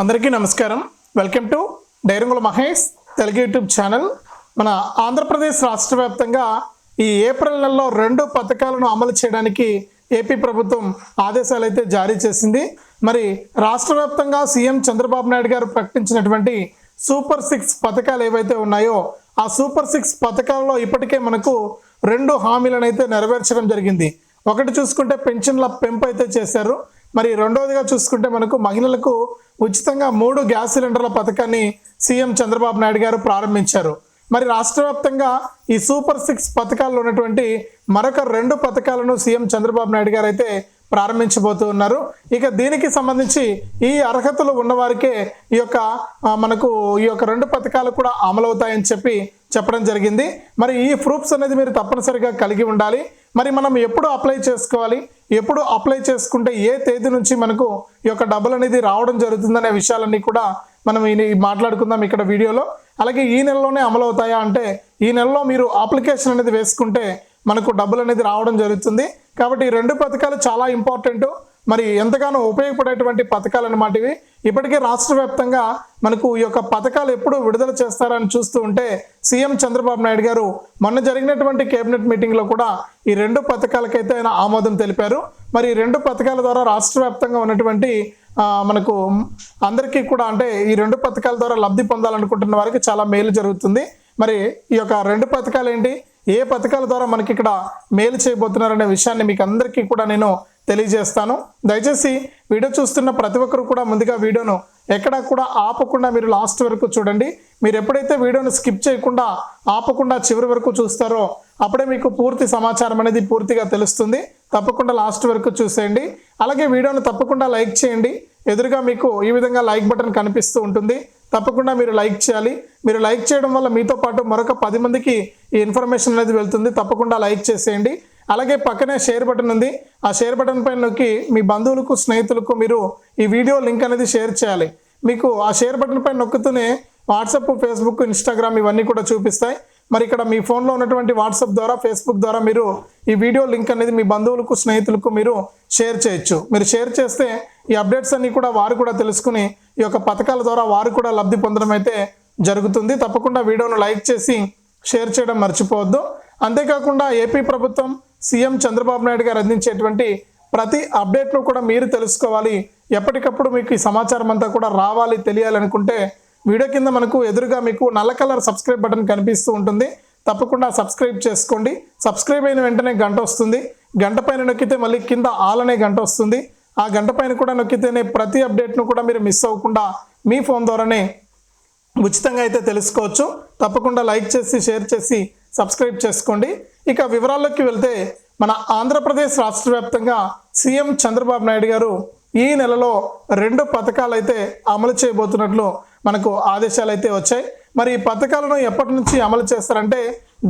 అందరికీ నమస్కారం. Welcome to Dairangula Mahesh Telugu YouTube channel. మన ఆంధ్రప్రదేశ్ రాష్ట్ర వ్యాప్తంగా ఈ ఏప్రిల్ నెలలో రెండు పథకాలను అమలు చేయడానికి ఏపీ ప్రభుత్వం ఆదేశాలు అయితే జారీ చేసింది. మరి రాష్ట్ర వ్యాప్తంగా సీఎం చంద్రబాబు నాయుడు గారు ప్రకటించినటువంటి సూపర్ సిక్స్ పథకాలు ఏవైతే ఉన్నాయో ఆ సూపర్ సిక్స్ పథకాలలో ఇప్పటికే మనకు రెండు హామీలను అయితే నెరవేర్చడం జరిగింది. ఒకటి చూసుకుంటే పెన్షన్ల పెంపు అయితే చేశారు. మరి రెండవదిగా చూసుకుంటే మనకు మహిళలకు ఉచితంగా మూడు గ్యాస్ సిలిండర్ల పథకాన్ని సీఎం చంద్రబాబు నాయుడు గారు ప్రారంభించారు. మరి రాష్ట్ర వ్యాప్తంగా ఈ సూపర్ సిక్స్ పథకాల్లో ఉన్నటువంటి మరొక రెండు పథకాలను సీఎం చంద్రబాబు నాయుడు గారు అయితే ప్రారంభించబోతూ ఉన్నారు. ఇక దీనికి సంబంధించి ఈ అర్హతలు ఉన్నవారికే ఈ యొక్క మనకు ఈ యొక్క రెండు పథకాలు కూడా అమలవుతాయని చెప్పి చెప్పడం జరిగింది. మరి ఈ ప్రూఫ్స్ అనేది మీరు తప్పనిసరిగా కలిగి ఉండాలి. మరి మనం ఎప్పుడు అప్లై చేసుకోవాలి? ఎప్పుడు అప్లై చేసుకుంటే ఏ తేదీ నుంచి మనకు ఈ యొక్క డబ్బులు అనేది రావడం జరుగుతుందనే విషయాలన్నీ కూడా మనం ఈ మాట్లాడుకుందాం ఇక్కడ వీడియోలో. అలాగే ఈ నెలలోనే అమలవుతాయా అంటే ఈ నెలలో మీరు అప్లికేషన్ అనేది వేసుకుంటే మనకు డబ్బులు అనేది రావడం జరుగుతుంది. కాబట్టి ఈ రెండు పథకాలు చాలా ఇంపార్టెంట్. మరి ఎంతగానో ఉపయోగపడేటువంటి పథకాలు అన్నమాట ఇవి. ఇప్పటికే రాష్ట్ర వ్యాప్తంగా మనకు ఈ యొక్క పథకాలు ఎప్పుడు విడుదల చేస్తారని చూస్తూ ఉంటే సీఎం చంద్రబాబు నాయుడు గారు మొన్న జరిగినటువంటి కేబినెట్ మీటింగ్లో కూడా ఈ రెండు పథకాలకైతే ఆయన ఆమోదం తెలిపారు. మరి ఈ రెండు పథకాల ద్వారా రాష్ట్ర వ్యాప్తంగా ఉన్నటువంటి మనకు అందరికీ కూడా అంటే ఈ రెండు పథకాల ద్వారా లబ్ధి పొందాలనుకుంటున్న వారికి చాలా మేలు జరుగుతుంది. మరి ఈ యొక్క రెండు పథకాలు ఏంటి ఏ పథకాల ద్వారా మనకి ఇక్కడ మేలు చేయబోతున్నారనే విషయాన్ని మీకు అందరికీ కూడా నేను తెలియజేస్తాను. దయచేసి వీడియో చూస్తున్న ప్రతి ఒక్కరు కూడా ముందుగా వీడియోను ఎక్కడా కూడా ఆపకుండా మీరు లాస్ట్ వరకు చూడండి. మీరు ఎప్పుడైతే వీడియోను స్కిప్ చేయకుండా ఆపకుండా చివరి వరకు చూస్తారో అప్పుడే మీకు పూర్తి సమాచారం అనేది పూర్తిగా తెలుస్తుంది. తప్పకుండా లాస్ట్ వరకు చూసేయండి. అలాగే వీడియోను తప్పకుండా లైక్ చేయండి. ఎదురుగా మీకు ఈ విధంగా లైక్ బటన్ కనిపిస్తూ ఉంటుంది. తప్పకుండా మీరు లైక్ చేయాలి. మీరు లైక్ చేయడం వల్ల మీతో పాటు మరొక పది మందికి ఈ ఇన్ఫర్మేషన్ అనేది వెళ్తుంది. తప్పకుండా లైక్ చేసేయండి. అలాగే పక్కనే షేర్ బటన్ ఉంది. ఆ షేర్ బటన్ పైన నొక్కి మీ బంధువులకు స్నేహితులకు మీరు ఈ వీడియో లింక్ అనేది షేర్ చేయాలి. మీకు ఆ షేర్ బటన్ పైన నొక్కుతూనే వాట్సాప్ ఫేస్బుక్ ఇన్స్టాగ్రామ్ ఇవన్నీ కూడా చూపిస్తాయి. మరి ఇక్కడ మీ ఫోన్లో ఉన్నటువంటి వాట్సాప్ ద్వారా ఫేస్బుక్ ద్వారా మీరు ఈ వీడియో లింక్ అనేది మీ బంధువులకు స్నేహితులకు మీరు షేర్ చేయొచ్చు. మీరు షేర్ చేస్తే ఈ అప్డేట్స్ అన్నీ కూడా వారు కూడా తెలుసుకుని ఈ యొక్క పథకాల ద్వారా వారు కూడా లబ్ధి పొందడం అయితే జరుగుతుంది. తప్పకుండా వీడియోను లైక్ చేసి షేర్ చేయడం మర్చిపోవద్దు. అంతేకాకుండా ఏపీ ప్రభుత్వం సీఎం చంద్రబాబు నాయుడు గారు అందించేటువంటి ప్రతి అప్డేట్ను కూడా మీరు తెలుసుకోవాలి. ఎప్పటికప్పుడు మీకు ఈ సమాచారం అంతా కూడా రావాలి తెలియాలనుకుంటే వీడియో కింద మనకు ఎదురుగా మీకు నల్ల కలర్ సబ్స్క్రైబ్ బటన్ కనిపిస్తూ ఉంటుంది. తప్పకుండా సబ్స్క్రైబ్ చేసుకోండి. సబ్స్క్రైబ్ అయిన వెంటనే గంట వస్తుంది. గంట పైన నొక్కితే మళ్ళీ కింద ఆల్ అనే గంట వస్తుంది. ఆ గంట పైన కూడా నొక్కితేనే ప్రతి అప్డేట్ను కూడా మీరు మిస్ అవ్వకుండా మీ ఫోన్ ద్వారానే ఉచితంగా అయితే తెలుసుకోవచ్చు. తప్పకుండా లైక్ చేసి షేర్ చేసి సబ్స్క్రైబ్ చేసుకోండి. ఇక వివరాల్లోకి వెళ్తే మన ఆంధ్రప్రదేశ్ రాష్ట్ర వ్యాప్తంగా సీఎం చంద్రబాబు నాయుడు గారు ఈ నెలలో రెండు పథకాలు అయితే అమలు చేయబోతున్నట్లు మనకు ఆదేశాలు అయితే వచ్చాయి. మరి ఈ పథకాలను ఎప్పటి నుంచి అమలు చేస్తారంటే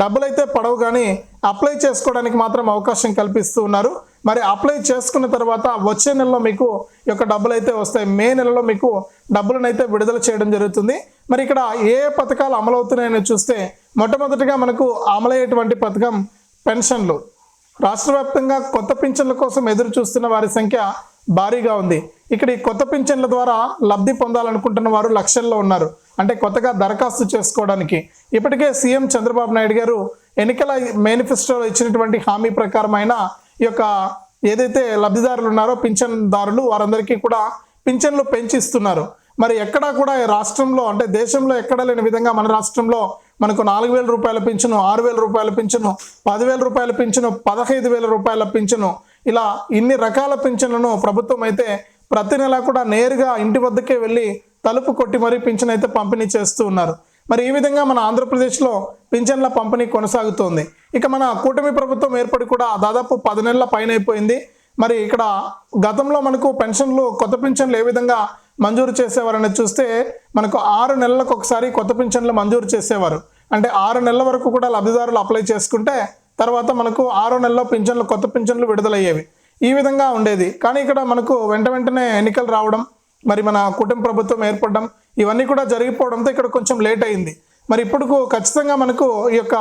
డబ్బులు అయితే పడవు కానీ అప్లై చేసుకోవడానికి మాత్రం అవకాశం కల్పిస్తూ ఉన్నారు. మరి అప్లై చేసుకున్న తర్వాత వచ్చే నెలలో మీకు ఈ యొక్క డబ్బులు అయితే వస్తాయి. మే నెలలో మీకు డబ్బులను అయితే విడుదల చేయడం జరుగుతుంది. మరి ఇక్కడ ఏ ఏ పథకాలు అమలవుతున్నాయని చూస్తే మొట్టమొదటిగా మనకు అమలయ్యేటువంటి పథకం పెన్షన్లు. రాష్ట్ర వ్యాప్తంగా కొత్త పింఛన్ల కోసం ఎదురు చూస్తున్న వారి సంఖ్య భారీగా ఉంది. ఇక్కడ ఈ కొత్త పింఛన్ల ద్వారా లబ్ధి పొందాలనుకుంటున్న వారు లక్షల్లో ఉన్నారు. అంటే కొత్తగా దరఖాస్తు చేసుకోవడానికి. ఇప్పటికే సీఎం చంద్రబాబు నాయుడు గారు ఎన్నికల మేనిఫెస్టోలో ఇచ్చినటువంటి హామీ ప్రకారం ఆయన ఈ యొక్క ఏదైతే లబ్ధిదారులు ఉన్నారో పింఛన్దారులు వారందరికీ కూడా పింఛన్లు పెంచిస్తున్నారు. మరి ఎక్కడా కూడా ఈ రాష్ట్రంలో అంటే దేశంలో ఎక్కడ లేని విధంగా మన రాష్ట్రంలో మనకు నాలుగు వేల రూపాయల పింఛను ఆరు వేల రూపాయల పింఛను పదివేల రూపాయల పింఛను పదహైదు వేల రూపాయల పింఛను ఇలా ఇన్ని రకాల పింఛన్లను ప్రభుత్వం అయితే ప్రతి నెల కూడా నేరుగా ఇంటి వద్దకే వెళ్ళి తలుపు కొట్టి మరీ పింఛన్ అయితే పంపిణీ చేస్తూ ఉన్నారు. మరి ఈ విధంగా మన ఆంధ్రప్రదేశ్లో పింఛన్ల పంపిణీ కొనసాగుతోంది. ఇక మన కూటమి ప్రభుత్వం ఏర్పడి కూడా దాదాపు పది నెలల పైన అయిపోయింది. మరి ఇక్కడ గతంలో మనకు పెన్షన్లు కొత్త పింఛన్లు ఏ విధంగా మంజూరు చేసేవారని చూస్తే మనకు ఆరు నెలలకు ఒకసారి కొత్త పింఛన్లు మంజూరు చేసేవారు. అంటే ఆరు నెలల వరకు కూడా లబ్ధిదారులు అప్లై చేసుకుంటే తర్వాత మనకు ఆరో నెలలో పింఛన్లు కొత్త పింఛన్లు విడుదలయ్యేవి. ఈ విధంగా ఉండేది. కానీ ఇక్కడ మనకు వెంట వెంటనే ఎన్నికలు రావడం మరి మన కుటుంబ ప్రభుత్వం ఏర్పడడం ఇవన్నీ కూడా జరిగిపోవడంతో ఇక్కడ కొంచెం లేట్ అయింది. మరి ఇప్పుడు ఖచ్చితంగా మనకు ఈ యొక్క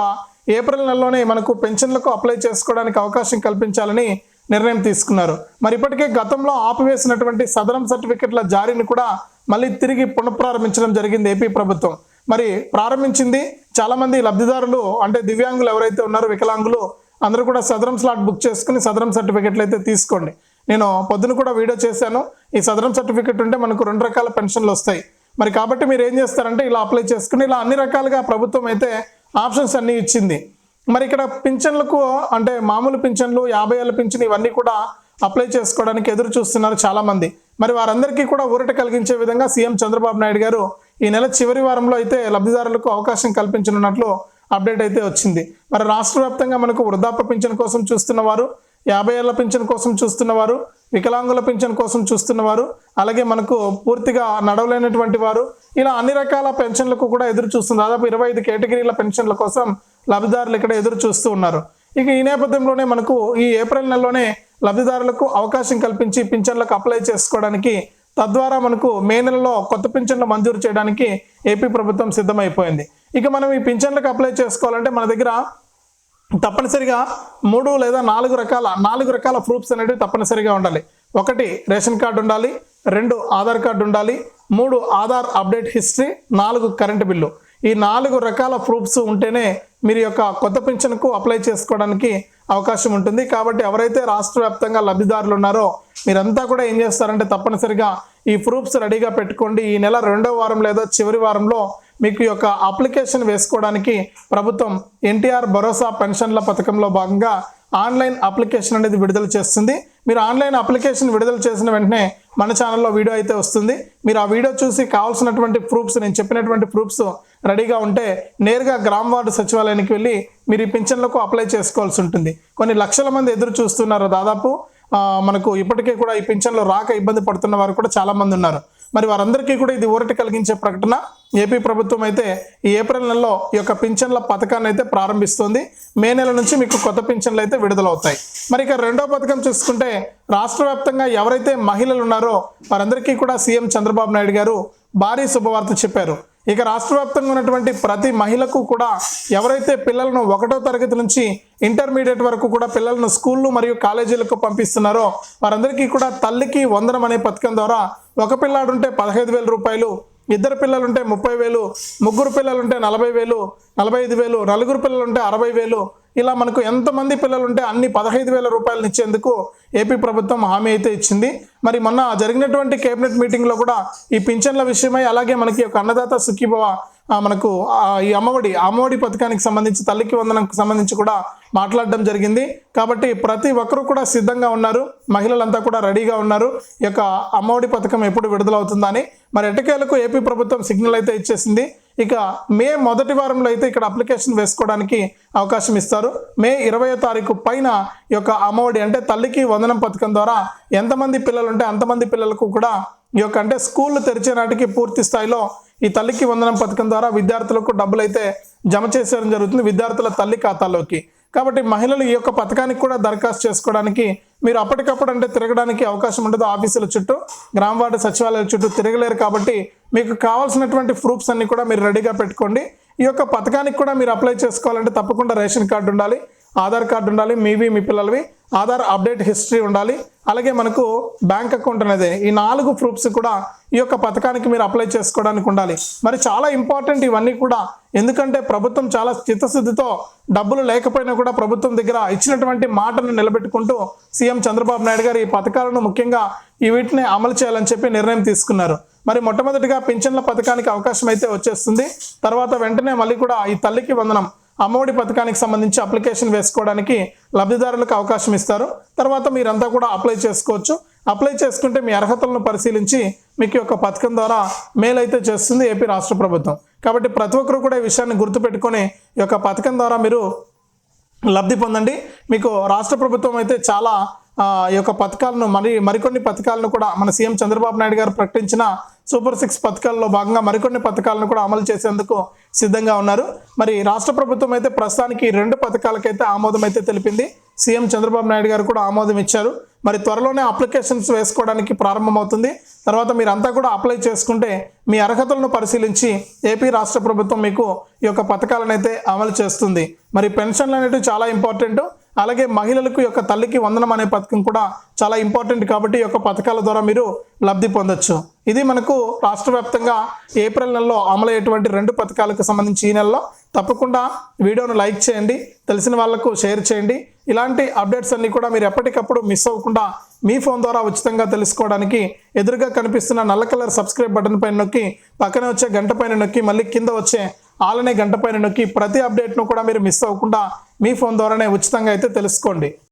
ఏప్రిల్ నెలలోనే మనకు పెన్షన్లకు అప్లై చేసుకోవడానికి అవకాశం కల్పించాలని నిర్ణయం తీసుకున్నారు. మరి ఇప్పటికే గతంలో ఆపివేసినటువంటి సదరం సర్టిఫికెట్ల జారీని కూడా మళ్ళీ తిరిగి పునఃప్రారంభించడం జరిగింది ఏపీ ప్రభుత్వం. మరి ప్రారంభించింది చాలామంది లబ్ధిదారులు అంటే దివ్యాంగులు ఎవరైతే ఉన్నారో వికలాంగులు అందరూ కూడా సదరం స్లాట్ బుక్ చేసుకుని సదరం సర్టిఫికెట్లు అయితే తీసుకోండి. నేను పొద్దున కూడా వీడియో చేశాను. ఈ సదరం సర్టిఫికెట్ ఉంటే మనకు రెండు రకాల పెన్షన్లు వస్తాయి. మరి కాబట్టి మీరు ఏం చేస్తారంటే ఇలా అప్లై చేసుకుని ఇలా అన్ని రకాలుగా ప్రభుత్వం అయితే ఆప్షన్స్ అన్నీ ఇచ్చింది. మరి ఇక్కడ పింఛన్లకు అంటే మామూలు పింఛన్లు యాభై ఏళ్ళ పింఛన్ ఇవన్నీ కూడా అప్లై చేసుకోవడానికి ఎదురు చూస్తున్నారు చాలామంది. మరి వారందరికీ కూడా ఊరట కలిగించే విధంగా సీఎం చంద్రబాబు నాయుడు గారు ఈ నెల చివరి వారంలో అయితే లబ్ధిదారులకు అవకాశం కల్పించనున్నట్లు అప్డేట్ అయితే వచ్చింది. మరి రాష్ట్ర వ్యాప్తంగా మనకు వృద్ధాప్య పింఛన్ కోసం చూస్తున్నవారు యాభై ఏళ్ళ పింఛన్ కోసం చూస్తున్నవారు వికలాంగుల పింఛన్ కోసం చూస్తున్నవారు అలాగే మనకు పూర్తిగా నడవలేనటువంటి వారు ఇలా అన్ని రకాల పెన్షన్లకు కూడా ఎదురు చూస్తుంది దాదాపు ఇరవై ఐదు కేటగిరీల పెన్షన్ల కోసం లబ్ధిదారులు ఇక్కడ ఎదురు చూస్తూ ఉన్నారు. ఇక ఈ నేపథ్యంలోనే మనకు ఈ ఏప్రిల్ నెలలోనే లబ్ధిదారులకు అవకాశం కల్పించి పింఛన్లకు అప్లై చేసుకోవడానికి తద్వారా మనకు మే నెలలో కొత్త పింఛన్లు మంజూరు చేయడానికి ఏపీ ప్రభుత్వం సిద్ధమైపోయింది. ఇక మనం ఈ పింఛన్లకు అప్లై చేసుకోవాలంటే మన దగ్గర తప్పనిసరిగా మూడు లేదా నాలుగు రకాల నాలుగు రకాల ప్రూఫ్స్ అనేవి తప్పనిసరిగా ఉండాలి. ఒకటి రేషన్ కార్డు ఉండాలి రెండు ఆధార్ కార్డు ఉండాలి మూడు ఆధార్ అప్డేట్ హిస్టరీ నాలుగు కరెంటు బిల్లు. ఈ నాలుగు రకాల ప్రూఫ్స్ ఉంటేనే మీరు యొక్క కొత్త పింఛన్కు అప్లై చేసుకోవడానికి అవకాశం ఉంటుంది. కాబట్టి ఎవరైతే రాష్ట్ర వ్యాప్తంగా లబ్ధిదారులు ఉన్నారో మీరంతా కూడా ఏం చేస్తారంటే తప్పనిసరిగా ఈ ప్రూఫ్స్ రెడీగా పెట్టుకోండి. ఈ నెల రెండో వారం లేదా చివరి వారంలో మీకు యొక్క అప్లికేషన్ వేసుకోవడానికి ప్రభుత్వం ఎన్టీఆర్ భరోసా పెన్షన్ల పథకంలో భాగంగా ఆన్లైన్ అప్లికేషన్ అనేది విడుదల చేస్తుంది. మీరు ఆన్లైన్ అప్లికేషన్ విడుదల చేసిన వెంటనే మన ఛానల్లో వీడియో అయితే వస్తుంది. మీరు ఆ వీడియో చూసి కావాల్సినటువంటి ప్రూఫ్స్ నేను చెప్పినటువంటి ప్రూఫ్స్ రెడీగా ఉంటే నేరుగా గ్రామ వార్డు సచివాలయానికి వెళ్ళి మీరు ఈ పింఛన్లకు అప్లై చేసుకోవాల్సి ఉంటుంది. కొన్ని లక్షల మంది ఎదురు చూస్తున్నారు దాదాపు. మనకు ఇప్పటికే కూడా ఈ పింఛన్లు రాక ఇబ్బంది పడుతున్న వారు కూడా చాలామంది ఉన్నారు. మరి వారందరికీ కూడా ఇది ఊరట కలిగించే ప్రకటన. ఏపీ ప్రభుత్వం అయితే ఈ ఏప్రిల్ నెలలో ఈ యొక్క పింఛన్ల పథకాన్ని అయితే ప్రారంభిస్తుంది. మే నెల నుంచి మీకు కొత్త పింఛన్లు అయితే విడుదలవుతాయి. మరి ఇక రెండో పథకం చూసుకుంటే రాష్ట్ర వ్యాప్తంగా ఎవరైతే మహిళలు ఉన్నారో వారందరికీ కూడా సీఎం చంద్రబాబు నాయుడు గారు భారీ శుభవార్త చెప్పారు. ఇక రాష్ట్ర వ్యాప్తంగా ఉన్నటువంటి ప్రతి మహిళకు కూడా ఎవరైతే పిల్లలను ఒకటో తరగతి నుంచి ఇంటర్మీడియట్ వరకు కూడా పిల్లలను స్కూళ్ళు మరియు కాలేజీలకు పంపిస్తున్నారో వారందరికీ కూడా తల్లికి వందనం అనే పథకం ద్వారా ఒక పిల్లాడుంటే పదహైదు వేల రూపాయలు ఇద్దరు పిల్లలుంటే ముప్పై వేలు ముగ్గురు పిల్లలుంటే నలభై వేలు నలభై ఐదు వేలు నలుగురు పిల్లలుంటే అరవై వేలు ఇలా మనకు ఎంతమంది పిల్లలు ఉంటే అన్ని పదహైదు వేల రూపాయలు ఇచ్చేందుకు ఏపీ ప్రభుత్వం హామీ అయితే ఇచ్చింది. మరి మొన్న జరిగినటువంటి కేబినెట్ మీటింగ్లో కూడా ఈ పింఛన్ల విషయమై అలాగే మనకి ఒక అన్నదాత సుఖీభవ మనకు ఈ అమ్మఒడి అమ్మఒడి పథకానికి సంబంధించి తల్లికి వందనకు సంబంధించి కూడా మాట్లాడడం జరిగింది. కాబట్టి ప్రతి ఒక్కరూ కూడా సిద్ధంగా ఉన్నారు. మహిళలంతా కూడా రెడీగా ఉన్నారు. ఈ యొక్క అమ్మఒడి పథకం ఎప్పుడు విడుదలవుతుందని. మరి ఎటకేలకు ఏపీ ప్రభుత్వం సిగ్నల్ అయితే ఇచ్చేసింది? ఇక మే మొదటి వారంలో అయితే ఇక్కడ అప్లికేషన్ వేసుకోవడానికి అవకాశం ఇస్తారు. మే ఇరవై తారీఖు పైన ఈ యొక్క అమ్మఒడి అంటే తల్లికి వందనం పథకం ద్వారా ఎంతమంది పిల్లలు ఉంటే అంతమంది పిల్లలకు కూడా ఈ యొక్క అంటే స్కూళ్ళు తెరిచే నాటికి పూర్తి స్థాయిలో ఈ తల్లికి వందనం పథకం ద్వారా విద్యార్థులకు డబ్బులు అయితే జమ చేసేయడం జరుగుతుంది. విద్యార్థుల తల్లి ఖాతాలోకి కాబట్టి మహిళలు ఈ యొక్క పథకానికి కూడా దరఖాస్తు చేసుకోవడానికి మీరు అప్పటికప్పుడు అంటే తిరగడానికి అవకాశం ఉండదు ఆఫీసుల చుట్టూ గ్రామ వార్డు సచివాలయాల చుట్టూ తిరగలేరు కాబట్టి మీకు కావాల్సినటువంటి ప్రూఫ్స్ అన్ని కూడా మీరు రెడీగా పెట్టుకోండి. ఈ యొక్క పథకానికి కూడా మీరు అప్లై చేసుకోవాలంటే తప్పకుండా రేషన్ కార్డు ఉండాలి. ఆధార్ కార్డు ఉండాలి మీవి మీ పిల్లలవి. ఆధార్ అప్డేట్ హిస్టరీ ఉండాలి. అలాగే మనకు బ్యాంక్ అకౌంట్ అనేది ఈ నాలుగు ప్రూఫ్స్ కూడా ఈ యొక్క పథకానికి మీరు అప్లై చేసుకోవడానికి ఉండాలి. మరి చాలా ఇంపార్టెంట్ ఇవన్నీ కూడా. ఎందుకంటే ప్రభుత్వం చాలా చిత్తశుద్ధితో డబ్బులు లేకపోయినా కూడా ప్రభుత్వం దగ్గర ఇచ్చినటువంటి మాటను నిలబెట్టుకుంటూ సీఎం చంద్రబాబు నాయుడు గారు ఈ పథకాలను ముఖ్యంగా ఈ వీటిని అమలు చేయాలని చెప్పి నిర్ణయం తీసుకున్నారు. మరి మొట్టమొదటిగా పింఛన్ల పథకానికి అవకాశం అయితే వచ్చేస్తుంది. తర్వాత వెంటనే మళ్ళీ కూడా ఈ తల్లికి వందనం. అమ్మఒడి పథకానికి సంబంధించి అప్లికేషన్ వేసుకోవడానికి లబ్ధిదారులకు అవకాశం ఇస్తారు. తర్వాత మీరంతా కూడా అప్లై చేసుకోవచ్చు. అప్లై చేసుకుంటే మీ అర్హతలను పరిశీలించి మీకు యొక్క పథకం ద్వారా మేలైతే చేస్తుంది ఏపీ రాష్ట్ర ప్రభుత్వం. కాబట్టి ప్రతి ఒక్కరు కూడా ఈ విషయాన్ని గుర్తుపెట్టుకొని ఈ యొక్క పథకం ద్వారా మీరు లబ్ధి పొందండి. మీకు రాష్ట్ర ప్రభుత్వం అయితే చాలా ఈ యొక్క పథకాలను మరి మరికొన్ని పథకాలను కూడా మన సీఎం చంద్రబాబు నాయుడు గారు ప్రకటించిన సూపర్ సిక్స్ పథకాల్లో భాగంగా మరికొన్ని పథకాలను కూడా అమలు చేసేందుకు సిద్ధంగా ఉన్నారు. మరి రాష్ట్ర ప్రభుత్వం అయితే ప్రస్తుతానికి రెండు పథకాలకైతే ఆమోదం అయితే తెలిపింది. సీఎం చంద్రబాబు నాయుడు గారు కూడా ఆమోదం ఇచ్చారు. మరి త్వరలోనే అప్లికేషన్స్ వేసుకోవడానికి ప్రారంభమవుతుంది. తర్వాత మీరంతా కూడా అప్లై చేసుకుంటే మీ అర్హతలను పరిశీలించి ఏపీ రాష్ట్ర ప్రభుత్వం మీకు ఈ యొక్క పథకాలను అయితే అమలు చేస్తుంది. మరి పెన్షన్లు అనేవి చాలా ఇంపార్టెంట్. అలాగే మహిళలకు యొక్క తల్లికి వందనం అనే పథకం కూడా చాలా ఇంపార్టెంట్ కాబట్టి ఈ యొక్క పథకాల ద్వారా మీరు లబ్ధి పొందొచ్చు. ఇది మనకు రాష్ట్ర వ్యాప్తంగా ఏప్రిల్ నెలలో అమలయ్యేటువంటి రెండు పథకాలకు సంబంధించి ఈ నెలలో తప్పకుండా వీడియోను లైక్ చేయండి తెలిసిన వాళ్ళకు షేర్ చేయండి. ఇలాంటి అప్డేట్స్ అన్నీ కూడా మీరు ఎప్పటికప్పుడు మిస్ అవ్వకుండా మీ ఫోన్ ద్వారా ఉచితంగా తెలుసుకోవడానికి ఎదురుగా కనిపిస్తున్న నల్ల కలర్ సబ్స్క్రైబ్ బటన్ పైన నొక్కి పక్కన వచ్చే గంట పైన నొక్కి మళ్ళీ కింద వచ్చే ఆలనే గంట పైన నొక్కి ప్రతి అప్డేట్ను కూడా మీరు మిస్ అవ్వకుండా మీ ఫోన్ ద్వారానే ఉచితంగా అయితే తెలుసుకోండి.